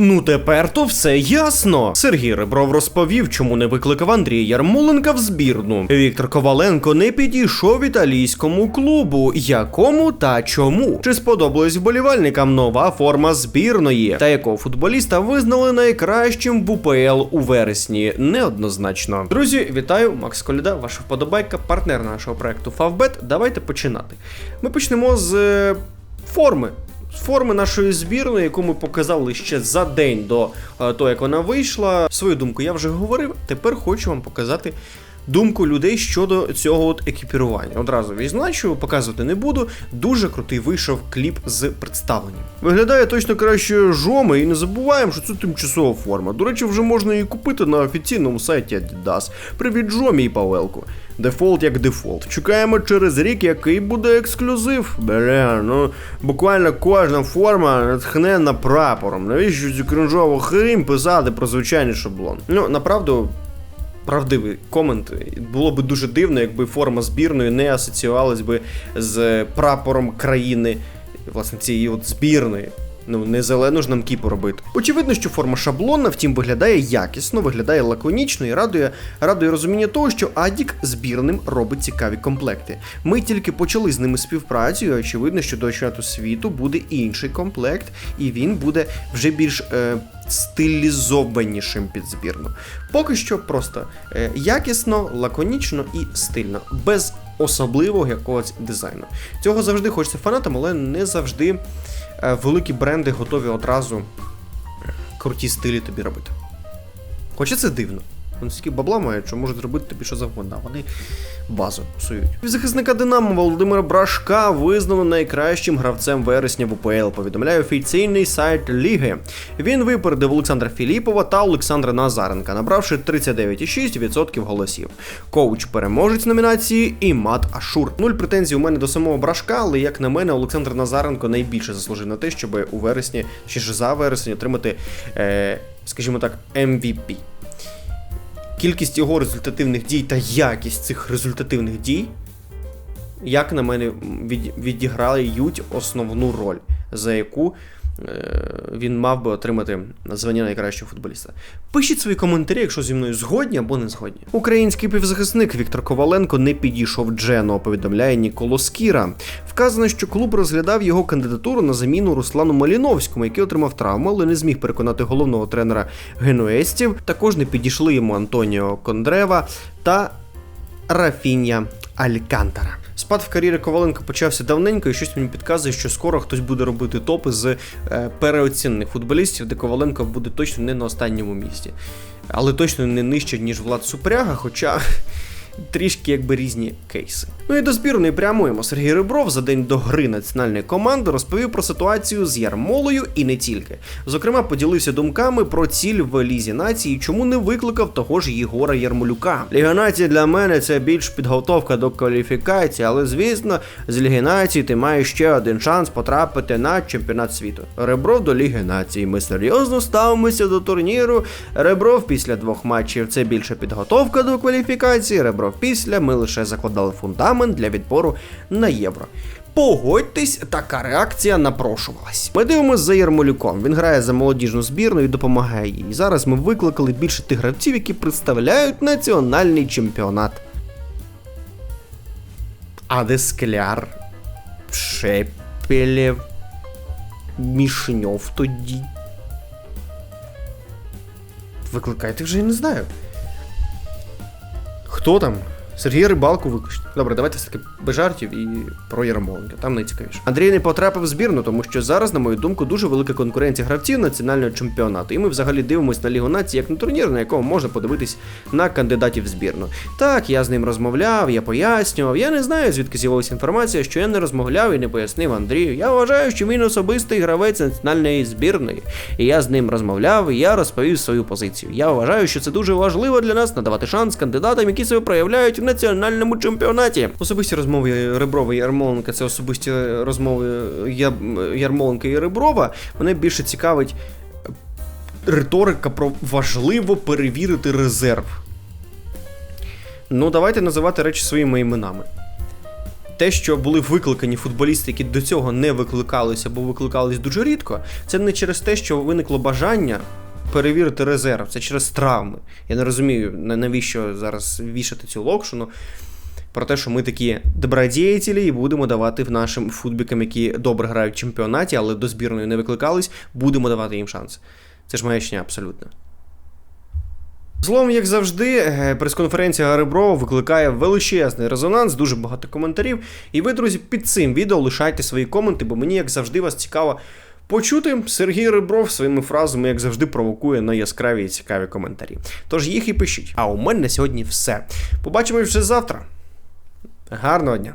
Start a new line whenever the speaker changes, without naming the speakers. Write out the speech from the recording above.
Ну тепер то все ясно. Сергій Ребров розповів, чому не викликав Андрія Ярмоленка в збірну. Віктор Коваленко не підійшов італійському клубу. Якому та чому? Чи сподобалась вболівальникам нова форма збірної? Та якого футболіста визнали найкращим в УПЛ у вересні? Неоднозначно. Друзі, вітаю! Макс Коляда, ваша вподобайка, партнер нашого проекту Favbet. Давайте починати. Ми почнемо з е, форми. Форми нашої збірної, яку ми показали ще за день до е, того, як вона вийшла. Свою думку я вже говорив. Тепер хочу вам показати думку людей щодо цього от екіпірування. Одразу відзначу, показувати не буду. Дуже крутий вийшов кліп з представленням. Виглядає точно краще жоми, і не забуваємо, що це тимчасова форма. До речі, вже можна її купити на офіційному сайті Adidas. Привіт, Жомі і Павелку. Дефолт як дефолт. Чекаємо через рік, який буде ексклюзив. Бля, ну буквально кожна форма натхнена прапором. Навіщо цю кринжову хрінь писати про звичайний шаблон? Ну, направду. Правдивий комент. Було би дуже дивно, якби форма збірної не асоціювалась би з прапором країни, власне, цієї от збірної. Ну, не зелену ж нам кіпу робити. Очевидно, що форма шаблонна, втім, виглядає якісно, виглядає лаконічно і радує, радує розуміння того, що Адік збірним робить цікаві комплекти. Ми тільки почали з ними співпрацю, і очевидно, що до чемпіонату світу буде інший комплект, і він буде вже більш е, стилізованішим під збірну. Поки що просто е, якісно, лаконічно і стильно, без особливого якогось дизайну. Цього завжди хочеться фанатам, але не завжди великі бренди готові одразу круті стилі тобі робити. Хоча це дивно. Вони стільки бабла мають, що можуть зробити тобі що завгодно, вони базу псують. Захисника Динамо Володимира Брашка визнано найкращим гравцем вересня в УПЛ. Повідомляє офіційний сайт Ліги. Він випередив Олександра Філіпова та Олександра Назаренка, набравши 39,6% голосів. Коуч переможець номінації і Мат Ашур. Нуль претензій у мене до самого Брашка, але як на мене, Олександр Назаренко найбільше заслужив на те, щоб у вересні, чи ж за вересень отримати, е, скажімо так, MVP. Кількість його результативних дій та якість цих результативних дій, як на мене, від, відіграють основну роль, за яку він мав би отримати звання найкращого футболіста. Пишіть свої коментарі, якщо зі мною згодні або не згодні. Український півзахисник Віктор Коваленко не підійшов Джено, повідомляє Ніколо Скіра. Вказано, що клуб розглядав його кандидатуру на заміну Руслану Маліновському, який отримав травму, але не зміг переконати головного тренера генуестів. Також не підійшли йому Антоніо Кондрева та Рафіння Алькантара. Спад в кар'єрі Коваленко почався давненько, і щось мені підказує, що скоро хтось буде робити топи з е, переоцінених футболістів, де Коваленко буде точно не на останньому місці. Але точно не нижче, ніж Влад Супряга, хоча трішки якби різні кейси. Ну і до збірної прямуємо. Сергій Ребров за день до гри національної команди розповів про ситуацію з Ярмолою і не тільки. Зокрема, поділився думками про ціль в лізі нації, чому не викликав того ж Єгора Ярмолюка. Ліга нації для мене це більш підготовка до кваліфікації, але звісно, з Ліги нації ти маєш ще один шанс потрапити на чемпіонат світу. Ребров до Ліги нації. Ми серйозно ставимося до турніру. Ребров після двох матчів це більше підготовка до кваліфікації. Ребров після ми лише закладали фундамент для відбору на євро. Погодьтесь, така реакція напрошувалась. Ми дивимося за Ярмолюком. Він грає за молодіжну збірну і допомагає їй. Зараз ми викликали більше тих гравців, які представляють національний чемпіонат. Адескляр, Шепелєв, Мішньов тоді. Викликайте вже я не знаю. Хто там? Сергій Рибалку виключно. Добре, давайте все-таки без жартів і про Ярмоленка, там найцікавіше. Андрій не потрапив в збірну, тому що зараз, на мою думку, дуже велика конкуренція гравців національного чемпіонату. І ми взагалі дивимося на Лігу нації як на турнір, на якому можна подивитись на кандидатів в збірну. Так, я з ним розмовляв, я пояснював. Я не знаю, звідки з'явилася інформація, що я не розмовляв і не пояснив Андрію. Я вважаю, що він особистий гравець національної збірної. І я з ним розмовляв, і я розповів свою позицію. Я вважаю, що це дуже важливо для нас надавати шанс кандидатам, які себе проявляють національному чемпіонаті. Особисті розмови Реброва і Ярмоленка це особисті розмови Ярмоленка і Реброва. Мене більше цікавить риторика про важливо перевірити резерв. Ну, давайте називати речі своїми іменами. те, що були викликані футболісти, які до цього не викликалися або викликались дуже рідко, це не через те, що виникло бажання. Перевірити резерв, це через травми. Я не розумію, навіщо зараз вішати цю локшину про те, що ми такі добродіятелі і будемо давати нашим футбікам, які добре грають в чемпіонаті, але до збірної не викликались, будемо давати їм шанс. Це ж маячня абсолютно. Словом, як завжди, е, прес-конференція Гариброва викликає величезний резонанс, дуже багато коментарів. І ви, друзі, під цим відео лишайте свої коменти, бо мені, як завжди, вас цікаво почути. Сергій Рибров своїми фразами, як завжди, провокує на яскраві і цікаві коментарі. Тож їх і пишіть. А у мене на сьогодні все. Побачимось вже завтра. Гарного дня!